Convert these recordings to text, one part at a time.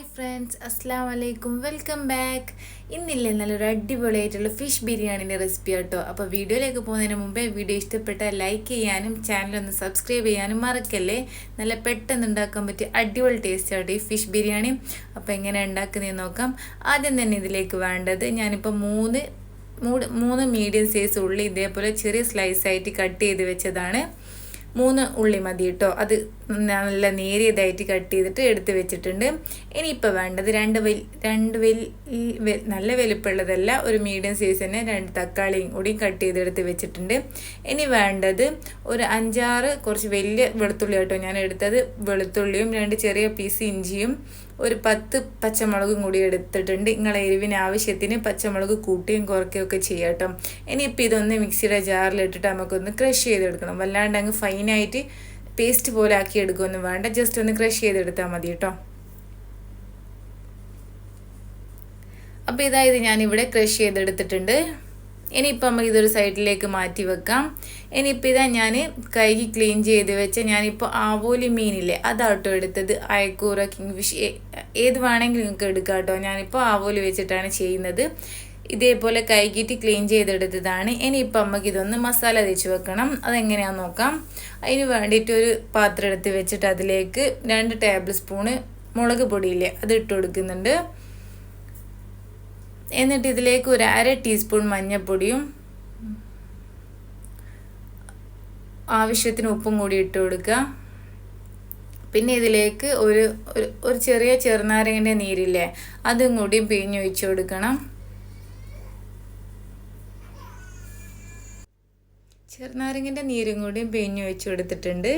Hi friends അസ്സാം വലൈക്കും welcome back ഇന്നില്ലേ നല്ലൊരു അടിപൊളിയായിട്ടുള്ള ഫിഷ് ബിരിയാണിന്റെ റെസിപ്പി കേട്ടോ അപ്പോൾ വീഡിയോയിലേക്ക് പോകുന്നതിന് മുമ്പേ വീഡിയോ ഇഷ്ടപ്പെട്ട ലൈക്ക് ചെയ്യാനും ചാനലൊന്ന് സബ്സ്ക്രൈബ് ചെയ്യാനും മറക്കല്ലേ? നല്ല പെട്ടെന്ന് ഉണ്ടാക്കാൻ പറ്റിയ അടിപൊളി ടേസ്റ്റ് ആട്ടോ ഈ ഫിഷ് ബിരിയാണി. അപ്പോൾ എങ്ങനെ ഉണ്ടാക്കുന്നതെന്ന് നോക്കാം. ആദ്യം തന്നെ ഇതിലേക്ക് വേണ്ടത് ഞാനിപ്പോൾ മൂന്ന് മൂന്ന് മീഡിയം സൈസ് ഉള്ളി ഇതേപോലെ ചെറിയ സ്ലൈസായിട്ട് കട്ട് ചെയ്ത് വെച്ചതാണ്. മൂന്ന് ഉള്ളി മതി കേട്ടോ. അത് നല്ല നേരിയതായിട്ട് കട്ട് ചെയ്തിട്ട് എടുത്ത് വെച്ചിട്ടുണ്ട്. ഇനിയിപ്പോൾ വേണ്ടത് രണ്ട് വെൽ രണ്ട് വെൽ നല്ല വലുപ്പമുള്ളതല്ല ഒരു മീഡിയം സൈസ് തന്നെ രണ്ട് തക്കാളിയും കൂടി കട്ട് ചെയ്തെടുത്ത് വെച്ചിട്ടുണ്ട്. ഇനി വേണ്ടത് ഒരു അഞ്ചാറ് കുറച്ച് വലിയ വെളുത്തുള്ളി കേട്ടോ ഞാൻ എടുത്തത്. വെളുത്തുള്ളിയും രണ്ട് ചെറിയ പീസ് ഇഞ്ചിയും ഒരു പത്ത് പച്ചമുളകും കൂടി എടുത്തിട്ടുണ്ട്. നിങ്ങളെ എരിവിന് ആവശ്യത്തിന് പച്ചമുളക് കൂട്ടുകയും കുറയ്ക്കുകയും ഒക്കെ ചെയ്യട്ടോ ഇനിയിപ്പോൾ ഇതൊന്ന് മിക്സിയുടെ ജാറിലിട്ടിട്ട് നമുക്കൊന്ന് ക്രഷ് ചെയ്തെടുക്കണം. വല്ലാണ്ട് അങ്ങ് ഫൈനായിട്ട് പേസ്റ്റ് പോലെ ആക്കി എടുക്കുകയൊന്നും വേണ്ട. ജസ്റ്റ് ഒന്ന് ക്രഷ് ചെയ്തെടുത്താൽ മതി കേട്ടോ അപ്പോൾ ഇതായത് ഞാനിവിടെ ക്രഷ് ചെയ്തെടുത്തിട്ടുണ്ട്. ഇനിയിപ്പോൾ നമുക്ക് ഇതൊരു സൈഡിലേക്ക് മാറ്റി വെക്കാം. ഇനിയിപ്പോൾ ഇതാ ഞാൻ കഴുകി ക്ലീൻ ചെയ്ത് വെച്ച ഞാനിപ്പോൾ ആവോലി മീനില്ലേ അതാട്ടോ എടുത്തത്. അയക്കൂറ കിങ് ഫിഷ് ഏത് വേണമെങ്കിലും നിങ്ങൾക്ക് എടുക്കാം കേട്ടോ. ഞാനിപ്പോൾ ആവോൽ വെച്ചിട്ടാണ് ചെയ്യുന്നത്. ഇതേപോലെ കൈകീറ്റി ക്ലീൻ ചെയ്തെടുത്തതാണ്. ഇനി ഇനിയിപ്പോൾ അമ്മയ്ക്ക് ഇതൊന്ന് മസാല തേച്ച് വെക്കണം. അതെങ്ങനെയാണെന്ന് നോക്കാം. അതിന് വേണ്ടിയിട്ട് ഒരു പാത്രം എടുത്ത് വെച്ചിട്ട് അതിലേക്ക് രണ്ട് ടേബിൾ സ്പൂണ് മുളക് പൊടിയില്ലേ അത് ഇട്ട് കൊടുക്കുന്നുണ്ട്. എന്നിട്ട് ഇതിലേക്ക് ഒരു അര ടീസ്പൂൺ മഞ്ഞൾപ്പൊടിയും ആവശ്യത്തിന് ഉപ്പും കൂടി ഇട്ട് കൊടുക്കുക. പിന്നെ ഇതിലേക്ക് ഒരു ഒരു ചെറിയ ചെറുനാരങ്ങന്റെ നീരില്ലേ അതും കൂടി പിഴിഞ്ഞൊഴിച്ചു കൊടുക്കണം. ചെറുനാരങ്ങന്റെ നീരും കൂടി പിഴിഞ്ഞ് ഒഴിച്ച് കൊടുത്തിട്ടുണ്ട്.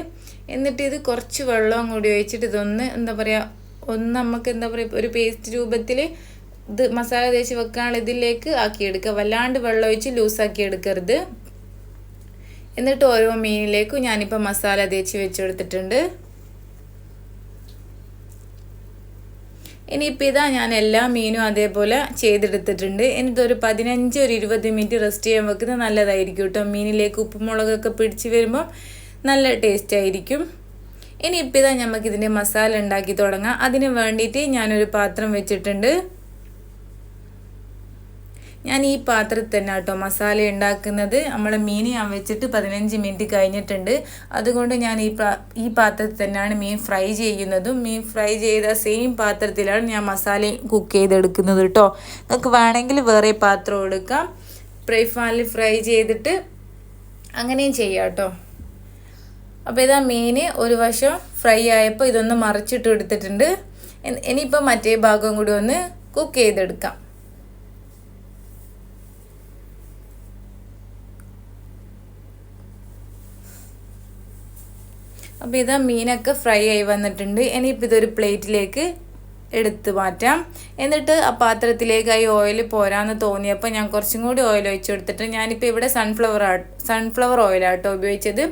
എന്നിട്ട് ഇത് കുറച്ച് വെള്ളവും കൂടി ഒഴിച്ചിട്ട് ഇതൊന്ന് എന്താ പറയുക ഒന്ന് നമുക്ക് എന്താ പറയുക ഒരു പേസ്റ്റ് രൂപത്തിൽ ഇത് മസാല തേച്ച് വെക്കാനുള്ള ഇതിലേക്ക് ആക്കിയെടുക്കുക. വല്ലാണ്ട് വെള്ളം ഒഴിച്ച് ലൂസാക്കി എടുക്കരുത്. എന്നിട്ട് ഓരോ മീനിലേക്കും ഞാനിപ്പോൾ മസാല തേച്ച് വെച്ച് കൊടുത്തിട്ടുണ്ട്. ഇനിയിപ്പോൾ ഇതാ ഞാൻ എല്ലാ മീനും അതേപോലെ ചെയ്തെടുത്തിട്ടുണ്ട്. എനിക്കൊരു പതിനഞ്ച് ഒരു ഇരുപത് മിനിറ്റ് റെസ്റ്റ് ചെയ്യാൻ വെക്കുന്നത് നല്ലതായിരിക്കും കേട്ടോ. മീനിലേക്ക് ഉപ്പുമുളകൊക്കെ പിടിച്ച് വരുമ്പോൾ നല്ല ടേസ്റ്റ് ആയിരിക്കും. ഇനിയിപ്പോൾ ഇതാ നമുക്കിതിന്റെ മസാല ഉണ്ടാക്കി തുടങ്ങാം. അതിന് വേണ്ടിയിട്ട് ഞാനൊരു പാത്രം വെച്ചിട്ടുണ്ട്. ഞാൻ ഈ പാത്രത്തിൽ തന്നെ കേട്ടോ മസാല ഉണ്ടാക്കുന്നത്. നമ്മളെ മീൻ ഞാൻ വെച്ചിട്ട് പതിനഞ്ച് മിനിറ്റ് കഴിഞ്ഞിട്ടുണ്ട്. അതുകൊണ്ട് ഞാൻ ഈ ഈ പാത്രത്തിൽ തന്നെയാണ് മീൻ ഫ്രൈ ചെയ്യുന്നതും. മീൻ ഫ്രൈ ചെയ്ത സെയിം പാത്രത്തിലാണ് ഞാൻ മസാല കുക്ക് ചെയ്തെടുക്കുന്നത് കേട്ടോ. നിങ്ങൾക്ക് വേണമെങ്കിൽ വേറെ പാത്രം എടുക്കാം. ഫ്രൈ ഫാനിൽ ഫ്രൈ ചെയ്തിട്ട് അങ്ങനെയും ചെയ്യാം കേട്ടോ. അപ്പോൾ ഇതാ മീൻ ഒരു വശം ഫ്രൈ ആയപ്പോൾ ഇതൊന്ന് മറിച്ചിട്ട് എടുത്തിട്ടുണ്ട്. ഇനിയിപ്പോൾ മറ്റേ ഭാഗം കൂടി ഒന്ന് കുക്ക് ചെയ്തെടുക്കാം. അപ്പോൾ ഇതാ മീനൊക്കെ ഫ്രൈ ആയി വന്നിട്ടുണ്ട്. ഇനിയിപ്പോൾ ഇതൊരു പ്ലേറ്റിലേക്ക് എടുത്ത് മാറ്റാം. എന്നിട്ട് ആ പാത്രത്തിലേക്ക് ഈ ഓയിൽ പോരാന്ന് തോന്നിയപ്പോൾ ഞാൻ കുറച്ചും കൂടി ഓയിൽ ഒഴിച്ചു കൊടുത്തിട്ട് ഞാനിപ്പോൾ ഇവിടെ സൺഫ്ലവർ സൺഫ്ലവർ ഓയിലാട്ടോ ഉപയോഗിച്ചത്.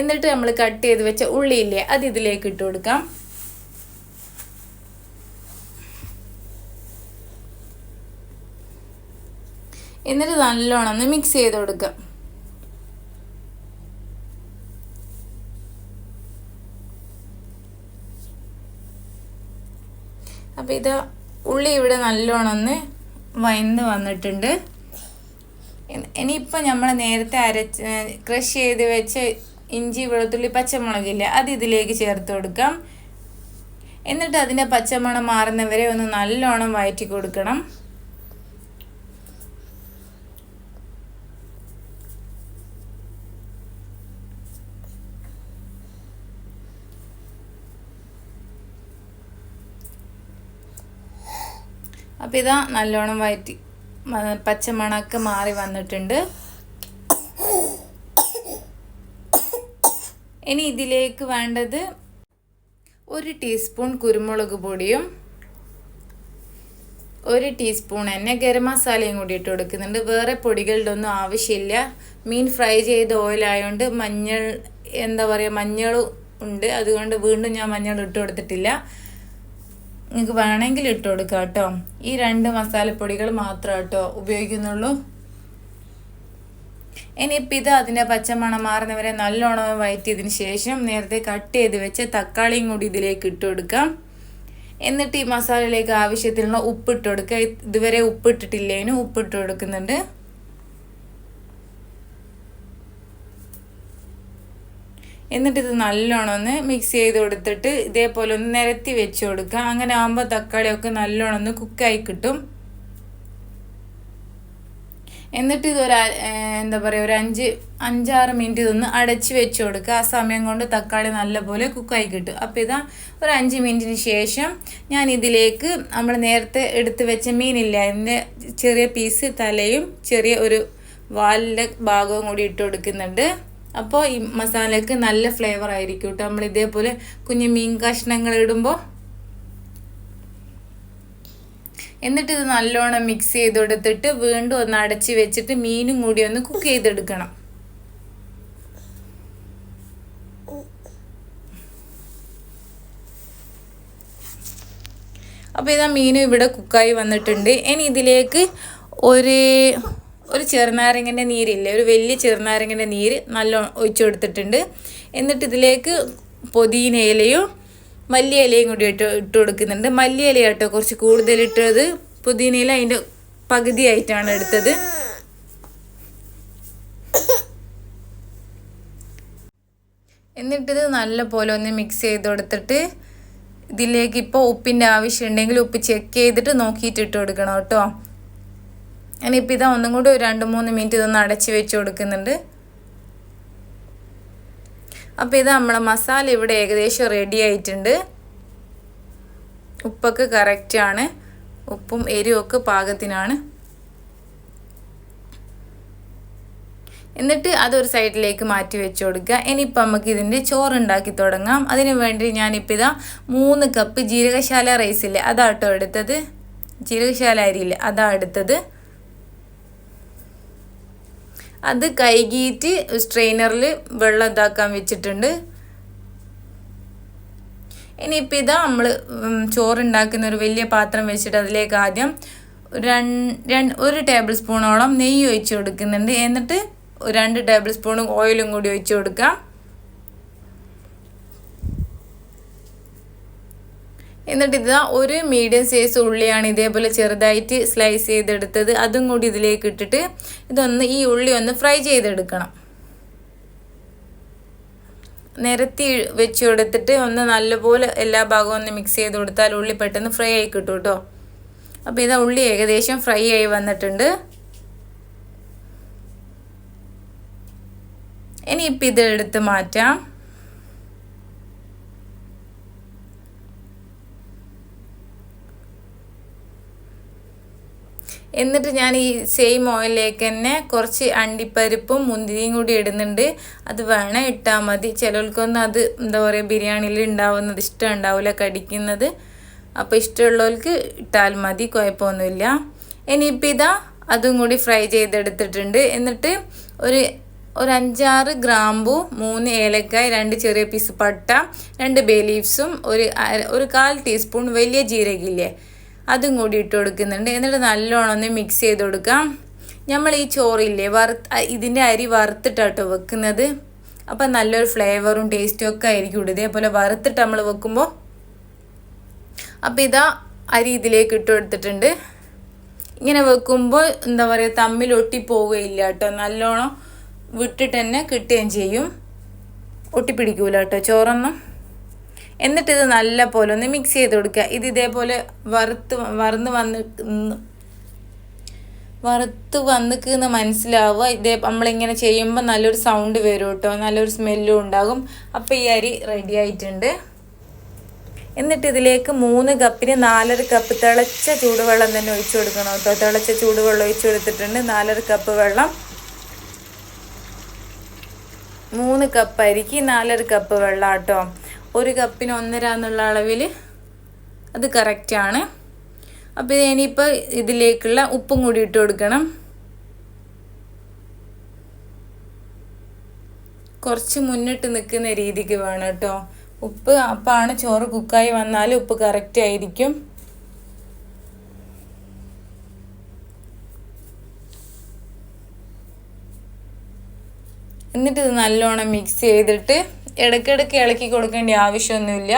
എന്നിട്ട് നമ്മൾ കട്ട് ചെയ്ത് വെച്ച ഉള്ളിയില്ലേ അത് ഇതിലേക്ക് ഇട്ട് കൊടുക്കാം. എന്നിട്ട് നല്ലോണം ഒന്ന് മിക്സ് ചെയ്ത് കൊടുക്കാം. അപ്പോൾ ഇത് ഉള്ളി ഇവിടെ നല്ലോണം ഒന്ന് വയന്ന് വന്നിട്ടുണ്ട്. ഇനിയിപ്പോൾ നമ്മൾ നേരത്തെ അരച്ച് ക്രഷ് ചെയ്ത് വെച്ച് ഇഞ്ചി വെളുത്തുള്ളി പച്ചമുളകില്ല അത് ഇതിലേക്ക് ചേർത്ത് കൊടുക്കാം. എന്നിട്ട് അതിന്റെ പച്ചമണം മാറുന്നവരെ ഒന്ന് നല്ലോണം വയറ്റി കൊടുക്കണം. അപ്പോൾ ഇതാ നല്ലോണം വയറ്റി. പച്ചമണക്ക് മാറി വന്നിട്ടുണ്ട്. ഇനി ഇതിലേക്ക് വേണ്ടത് ഒരു ടീസ്പൂൺ കുരുമുളക് പൊടിയും ഒരു ടീസ്പൂൺ തന്നെ ഗരം മസാലയും കൂടി ഇട്ട് കൊടുക്കുന്നുണ്ട്. വേറെ പൊടികളുടെ ഒന്നും ആവശ്യമില്ല. മീൻ ഫ്രൈ ചെയ്ത ഓയിലായതുകൊണ്ട് മഞ്ഞൾ എന്താ പറയുക മഞ്ഞൾ ഉണ്ട്. അതുകൊണ്ട് വീണ്ടും ഞാൻ മഞ്ഞൾ ഇട്ട് കൊടുത്തിട്ടില്ല. നിങ്ങൾക്ക് വേണമെങ്കിൽ ഇട്ട് കൊടുക്കുക കേട്ടോ. ഈ രണ്ട് മസാലപ്പൊടികൾ മാത്രം കേട്ടോ ഉപയോഗിക്കുന്നുള്ളൂ. ഇനിയിപ്പോൾ ഇത് അതിന്റെ പച്ചമണം മാറുന്നവരെ നല്ലോണം വയറ്റിയതിന് ശേഷം നേരത്തെ കട്ട് ചെയ്ത് വെച്ച് തക്കാളിയും കൂടി ഇതിലേക്ക് ഇട്ട് കൊടുക്കാം. എന്നിട്ട് ഈ മസാലയിലേക്ക് ആവശ്യത്തിനുള്ള ഉപ്പിട്ട് കൊടുക്കുക. ഇതുവരെ ഉപ്പിട്ടിട്ടില്ലേനും ഉപ്പിട്ട് കൊടുക്കുന്നുണ്ട്. എന്നിട്ട് ഇത് നല്ലോണം ഒന്ന് മിക്സ് ചെയ്ത് കൊടുത്തിട്ട് ഇതേപോലെ ഒന്ന് നിരത്തി വെച്ച് കൊടുക്കുക. അങ്ങനെ ആകുമ്പോൾ തക്കാളിയൊക്കെ നല്ലോണം ഒന്ന് കുക്കായി കിട്ടും. എന്നിട്ട് ഇതൊരു എന്താ പറയുക ഒരു അഞ്ച് അഞ്ചാറ് മിനിറ്റ് ഇതൊന്ന് അടച്ച് വെച്ച് കൊടുക്കുക. ആ സമയം കൊണ്ട് തക്കാളി നല്ലപോലെ കുക്കായി കിട്ടും. അപ്പോൾ ഇതാ ഒരു അഞ്ച് മിനിറ്റിന് ശേഷം ഞാൻ ഇതിലേക്ക് നമ്മൾ നേരത്തെ എടുത്ത് വെച്ച മീനില്ല അതിന്റെ ചെറിയ പീസ് തലയും ചെറിയ ഒരു വാലിന്റെ ഭാഗവും കൂടി ഇട്ട് കൊടുക്കുന്നുണ്ട്. അപ്പോൾ ഈ മസാലയ്ക്ക് നല്ല ഫ്ലേവർ ആയിരിക്കും കേട്ടോ നമ്മൾ ഇതേപോലെ കുഞ്ഞു മീൻ കഷ്ണങ്ങൾ ഇടുമ്പോൾ എന്നിട്ട് ഇത് നല്ലോണം മിക്സ് ചെയ്ത് കൊടുത്തിട്ട് വീണ്ടും ഒന്ന് അടച്ച് വെച്ചിട്ട് മീനും കൂടി ഒന്ന് കുക്ക് ചെയ്തെടുക്കണം. അപ്പോൾ ഇതാ മീനും ഇവിടെ കുക്കായി വന്നിട്ടുണ്ട്. ഇനി ഇതിലേക്ക് ഒരു ഒരു ചെറുനാരങ്ങന്റെ നീരില്ലേ ഒരു വലിയ ചെറുനാരങ്ങന്റെ നീര് നല്ല ഒഴിച്ചു കൊടുത്തിട്ടുണ്ട്. എന്നിട്ട് ഇതിലേക്ക് പൊതിന ഇലയും മല്ലി ഇലയും കൂടി ഇട്ട് ഇട്ട് കൊടുക്കുന്നുണ്ട്. മല്ലി ഇല കേട്ടോ കുറച്ച് കൂടുതൽ ഇട്ടത്. പുതിന ഇല അതിന്റെ പകുതിയായിട്ടാണ് എടുത്തത്. എന്നിട്ടിത് നല്ല പോലെ ഒന്ന് മിക്സ് ചെയ്ത് കൊടുത്തിട്ട് ഇതിലേക്ക് ഇപ്പോൾ ഉപ്പിന്റെ ആവശ്യമുണ്ടെങ്കിൽ ഉപ്പ് ചെക്ക് ചെയ്തിട്ട് നോക്കിയിട്ട് ഇട്ട് കൊടുക്കണം കേട്ടോ. ഞാനിപ്പോൾ ഇതാ ഒന്നും കൂടി ഒരു രണ്ട് മൂന്ന് മിനിറ്റ് ഇതൊന്ന് അടച്ച് വെച്ച് കൊടുക്കുന്നുണ്ട്. അപ്പോൾ ഇത് നമ്മളെ മസാല ഇവിടെ ഏകദേശം റെഡി ആയിട്ടുണ്ട്. ഉപ്പൊക്കെ കറക്റ്റാണ് ഉപ്പും എരിവൊക്കെ പാകത്തിനാണ്. എന്നിട്ട് അതൊരു സൈഡിലേക്ക് മാറ്റി വെച്ച് കൊടുക്കുക. ഇനിയിപ്പോൾ നമുക്ക് ഇതിന്റെ ചോറുണ്ടാക്കി തുടങ്ങാം. അതിന് വേണ്ടി ഞാനിപ്പോൾ ഇതാ മൂന്ന് കപ്പ് ജീരകശാല റൈസില്ലേ അതാട്ടോ എടുത്തത്. ജീരകശാല അരിയില്ലേ അതാ എടുത്തത്. അത് കൈകിയിട്ട് സ്ട്രെയിനറിൽ വെള്ളം ഇതാക്കാൻ വെച്ചിട്ടുണ്ട്. ഇനിയിപ്പോൾ ഇതാ നമ്മൾ ചോറുണ്ടാക്കുന്ന ഒരു വലിയ പാത്രം വെച്ചിട്ട് അതിലേക്ക് ആദ്യം രണ്ട് ഒരു ടേബിൾ സ്പൂണോളം നെയ്യ് ഒഴിച്ച് കൊടുക്കുന്നുണ്ട്. എന്നിട്ട് രണ്ട് ടേബിൾ സ്പൂൺ ഓയിലും കൂടി ഒഴിച്ച് കൊടുക്കാം. എന്നിട്ട് ഇതാ ഒരു മീഡിയം സൈസ് ഉള്ളിയാണ് ഇതേപോലെ ചെറുതായിട്ട് സ്ലൈസ് ചെയ്തെടുത്തത്. അതും കൂടി ഇതിലേക്ക് ഇട്ടിട്ട് ഇതൊന്ന് ഈ ഉള്ളി ഒന്ന് ഫ്രൈ ചെയ്തെടുക്കണം. നിരത്തി വെച്ച് കൊടുത്തിട്ട് ഒന്ന് നല്ലപോലെ എല്ലാ ഭാഗവും ഒന്ന് മിക്സ് ചെയ്ത് കൊടുത്താൽ ഉള്ളി പെട്ടെന്ന് ഫ്രൈ ആയി കിട്ടും കേട്ടോ അപ്പോൾ ഇതാ ഉള്ളി ഏകദേശം ഫ്രൈ ആയി വന്നിട്ടുണ്ട്. ഇനി ഇനിയിപ്പോൾ ഇതെടുത്ത് മാറ്റാം. എന്നിട്ട് ഞാൻ ഈ സെയിം ഓയിലിലേക്ക് തന്നെ കുറച്ച് അണ്ടിപ്പരിപ്പും മുന്തിരിയും കൂടി ഇടുന്നുണ്ട്. അത് വേണേൽ ഇട്ടാൽ മതി. ചിലർക്കൊന്നും അത് എന്താ പറയുക ബിരിയാണിയിൽ ഉണ്ടാവുന്നത് ഇഷ്ടം ഉണ്ടാവില്ല കടിക്കുന്നത്. അപ്പോൾ ഇഷ്ടമുള്ളവർക്ക് ഇട്ടാൽ മതി കുഴപ്പമൊന്നുമില്ല. ഇനിയിപ്പോൾ ഇതാ അതും കൂടി ഫ്രൈ ചെയ്തെടുത്തിട്ടുണ്ട്. എന്നിട്ട് ഒരു ഒരു അഞ്ചാറ് ഗ്രാമ്പു മൂന്ന് ഏലക്കായ് രണ്ട് ചെറിയ പീസ് പട്ട രണ്ട് ബേ ലീവ്സും ഒരു ഒരു കാൽ ടീസ്പൂൺ വലിയ ജീരകില്ലേ അതും കൂടി ഇട്ട് കൊടുക്കുന്നുണ്ട്. എന്നിട്ട് നല്ലോണം ഒന്ന് മിക്സ് ചെയ്ത് കൊടുക്കാം. നമ്മൾ ഈ ചോറില്ലേ വറുത്ത് ഇതിന്റെ അരി വറുത്തിട്ടാട്ടോ വെക്കുന്നത്. അപ്പം നല്ലൊരു ഫ്ലേവറും ടേസ്റ്റും ഒക്കെ ആയിരിക്കും ഇതേപോലെ വറുത്തിട്ട് നമ്മൾ വെക്കുമ്പോൾ അപ്പോൾ ഇതാ അരി ഇതിലേക്ക് ഇട്ട് കൊടുത്തിട്ടുണ്ട്. ഇങ്ങനെ വെക്കുമ്പോൾ എന്താ പറയുക തമ്മിൽ ഒട്ടി പോവുകയില്ല കേട്ടോ. നല്ലോണം വിട്ടിട്ട് തന്നെ കിട്ടുകയും ചെയ്യും. ഒട്ടിപ്പിടിക്കൂല കേട്ടോ ചോറൊന്നും. എന്നിട്ട് ഇത് നല്ല പോലെ ഒന്ന് മിക്സ് ചെയ്ത് കൊടുക്കുക. ഇത് ഇതേപോലെ വറുത്ത് വറന്ന് വന്ന് വറുത്ത് വന്നിക്കുന്ന മനസ്സിലാവുക. ഇതേ നമ്മളിങ്ങനെ ചെയ്യുമ്പോൾ നല്ലൊരു സൗണ്ട് വരും കേട്ടോ നല്ലൊരു സ്മെല്ലും ഉണ്ടാകും. അപ്പോൾ ഈ അരി റെഡി ആയിട്ടുണ്ട്. എന്നിട്ട് ഇതിലേക്ക് മൂന്ന് കപ്പിന് നാലര കപ്പ് തിളച്ച ചൂടുവെള്ളം തന്നെ ഒഴിച്ചു കൊടുക്കണം കേട്ടോ തിളച്ച ചൂടുവെള്ളം ഒഴിച്ചു കൊടുത്തിട്ടുണ്ട്. നാലര കപ്പ് വെള്ളം. മൂന്ന് കപ്പ് അരിക്ക് നാലര കപ്പ് വെള്ളം കേട്ടോ ഒരു കപ്പിന് ഒന്നര എന്നുള്ള അളവിൽ അത് കറക്റ്റാണ് അപ്പോൾ ഇനിയിപ്പോൾ ഇതിലേക്കുള്ള ഉപ്പും കൂടി ഇട്ട് കൊടുക്കണം. കുറച്ച് മുന്നിട്ട് നിൽക്കുന്ന രീതിക്ക് വേണം കേട്ടോ. ഉപ്പ് അപ്പാണ് ചോറ് കുക്കായി വന്നാൽ ഉപ്പ് കറക്റ്റ് ആയിരിക്കും. എന്നിട്ട് ഇത് നല്ലോണം മിക്സ് ചെയ്തിട്ട് ഇടയ്ക്കിടയ്ക്ക് ഇളക്കി കൊടുക്കേണ്ട ആവശ്യമൊന്നുമില്ല.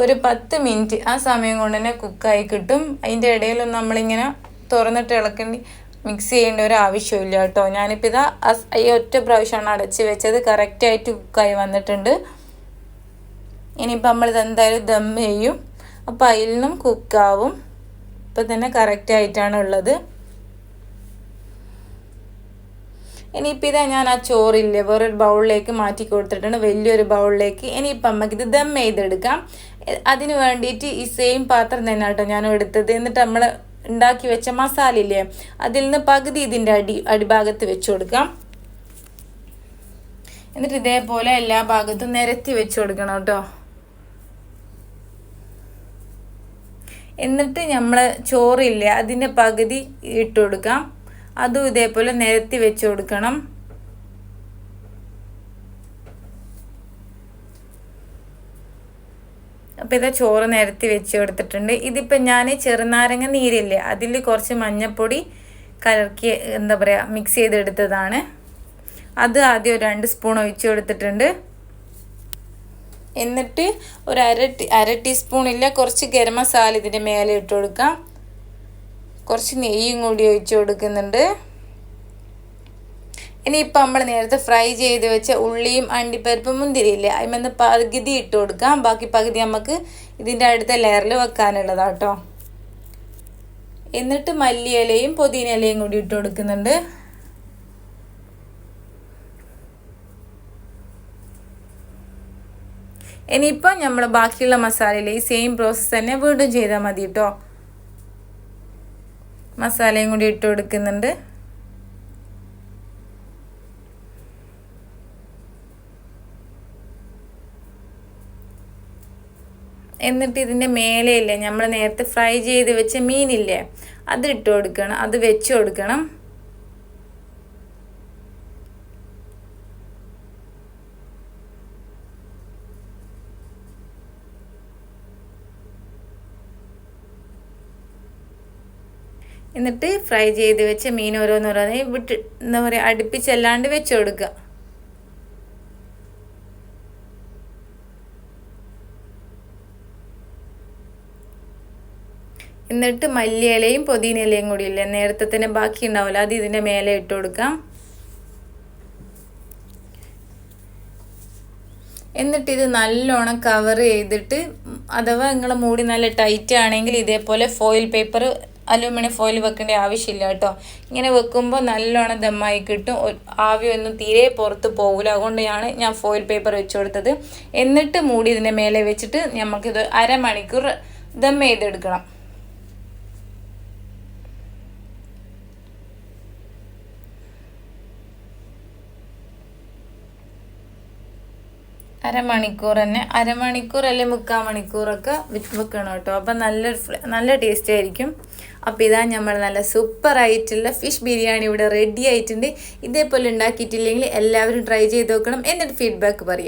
ഒരു പത്ത് മിനിറ്റ് ആ സമയം കൊണ്ട് തന്നെ കുക്കായി കിട്ടും. അതിന്റെ ഇടയിലൊന്നും നമ്മളിങ്ങനെ തുറന്നിട്ട് ഇളക്കേണ്ടി മിക്സ് ചെയ്യേണ്ട ഒരു ആവശ്യമില്ല കേട്ടോ. ഞാനിപ്പോൾ ഇതാ ഈ ഒറ്റ പ്രാവശ്യമാണ് അടച്ച് വെച്ചത്. കറക്റ്റായിട്ട് കുക്കായി വന്നിട്ടുണ്ട്. ഇനിയിപ്പോൾ നമ്മളിത് എന്തായാലും ദം ചെയ്യും. അപ്പോൾ അതിൽ നിന്നും കുക്കാവും. ഇപ്പം തന്നെ കറക്റ്റായിട്ടാണ് ഉള്ളത്. ഇനിയിപ്പോൾ ഇതാ ഞാൻ ആ ചോറില്ലേ വേറൊരു ബൗളിലേക്ക് മാറ്റി കൊടുത്തിട്ടുണ്ട് വലിയൊരു ബൗളിലേക്ക്. ഇനിയിപ്പം നമുക്കിത് ദം ചെയ്തെടുക്കാം. അതിന് വേണ്ടിയിട്ട് ഈ സെയിം പാത്രം തന്നെ കേട്ടോ ഞാൻ എടുത്തത്. എന്നിട്ട് നമ്മൾ ഉണ്ടാക്കി വെച്ച മസാല ഇല്ലേ അതിൽ നിന്ന് പകുതി ഇതിന്റെ അടി അടിഭാഗത്ത് വെച്ച് കൊടുക്കാം. എന്നിട്ട് ഇതേപോലെ എല്ലാ ഭാഗത്തും നിരത്തി വെച്ച് കൊടുക്കണം കേട്ടോ. എന്നിട്ട് നമ്മൾ ചോറില്ലേ അതിന്റെ പകുതി ഇട്ട് കൊടുക്കാം. അതും ഇതേപോലെ നിരത്തി വെച്ച് കൊടുക്കണം. അപ്പോൾ ഇതാ ചോറ് നിരത്തി വെച്ച് കൊടുത്തിട്ടുണ്ട്. ഇതിപ്പോൾ ഞാൻ ചെറുനാരങ്ങ നീരില്ലേ അതിൽ കുറച്ച് മഞ്ഞൾപ്പൊടി കലർക്കി എന്താ പറയുക മിക്സ് ചെയ്തെടുത്തതാണ്. അത് ആദ്യം രണ്ട് സ്പൂൺ ഒഴിച്ച് കൊടുത്തിട്ടുണ്ട്. എന്നിട്ട് ഒരു അര അര ടീസ്പൂണില്ല കുറച്ച് ഗരം മസാല ഇതിന്റെ മേലെ ഇട്ട് കൊടുക്കാം. കുറച്ച് നെയ്യും കൂടി ഒഴിച്ച് കൊടുക്കുന്നുണ്ട്. ഇനിയിപ്പോൾ നമ്മൾ നേരത്തെ ഫ്രൈ ചെയ്ത് വെച്ച ഉള്ളിയും അണ്ടിപ്പരിപ്പും മുന്തിരിയില്ലേ അതിമെന്ന് പകുതി ഇട്ട് കൊടുക്കാം. ബാക്കി പകുതി നമുക്ക് ഇതിന്റെ അടുത്ത ലെയറിൽ വെക്കാനുള്ളതാണ് കേട്ടോ എന്നിട്ട് മല്ലിയിലയും പുതിന ഇലയും കൂടി ഇട്ട് കൊടുക്കുന്നുണ്ട്. ഇനിയിപ്പോൾ നമ്മൾ ബാക്കിയുള്ള മസാലയിൽ ഈ സെയിം പ്രോസസ്സ് തന്നെ വീണ്ടും ചെയ്താൽ മതി കേട്ടോ മസാലയും കൂടി ഇട്ട് കൊടുക്കുന്നുണ്ട്. എന്നിട്ട് ഇതിന്റെ മേലെയില്ലേ നമ്മൾ നേരത്തെ ഫ്രൈ ചെയ്ത് വെച്ച മീനില്ലേ അത് കൊടുക്കണം അത് വെച്ച് കൊടുക്കണം. എന്നിട്ട് ഫ്രൈ ചെയ്ത് വെച്ച മീൻ ഓരോന്നോരോന്നായി വിട്ട് എന്താ പറയുക അടുപ്പിച്ചല്ലാണ്ട് വെച്ച് കൊടുക്കുക. എന്നിട്ട് മല്ലിയിലയും പൊതിന ഇലയും കൂടി ഇല്ല? നേരത്തെ തന്നെ ബാക്കി ഉണ്ടാവില്ല അത് ഇതിന്റെ മേലെ ഇട്ട് കൊടുക്കാം. എന്നിട്ട് ഇത് നല്ലോണം കവർ ചെയ്തിട്ട് അഥവാ നിങ്ങളെ മൂടി നല്ല ടൈറ്റ് ആണെങ്കിൽ ഇതേപോലെ ഫോയിൽ പേപ്പർ അലൂമിനിയം ഫോയിൽ വെക്കേണ്ട ആവശ്യമില്ല കേട്ടോ. ഇങ്ങനെ വെക്കുമ്പോൾ നല്ലോണം ദമ്മായി കിട്ടും. ആവിയൊന്നും തീരെ പുറത്ത് പോകില്ല അതുകൊണ്ടാണ് ഞാൻ ഫോയിൽ പേപ്പർ വെച്ച് കൊടുത്തത്. എന്നിട്ട് മൂടി ഇതിന്റെ മേലെ വെച്ചിട്ട് നമുക്കിത് അരമണിക്കൂർ ദം ചെയ്തെടുക്കണം. അരമണിക്കൂർ തന്നെ. അരമണിക്കൂർ അല്ലെങ്കിൽ മുക്കാൽ മണിക്കൂറൊക്കെ വെക്കണം കേട്ടോ അപ്പം നല്ലൊരു നല്ല ടേസ്റ്റ് ആയിരിക്കും. അപ്പോൾ ഇതാ നമ്മൾ നല്ല സൂപ്പർ ആയിട്ടുള്ള ഫിഷ് ബിരിയാണി ഇവിടെ റെഡി ആയിട്ടുണ്ട്. ഇതേപോലെ ഉണ്ടാക്കിയിട്ടില്ലെങ്കിൽ എല്ലാവരും ട്രൈ ചെയ്ത് നോക്കണം എന്നിട്ട് ഫീഡ്ബാക്ക് പറയും.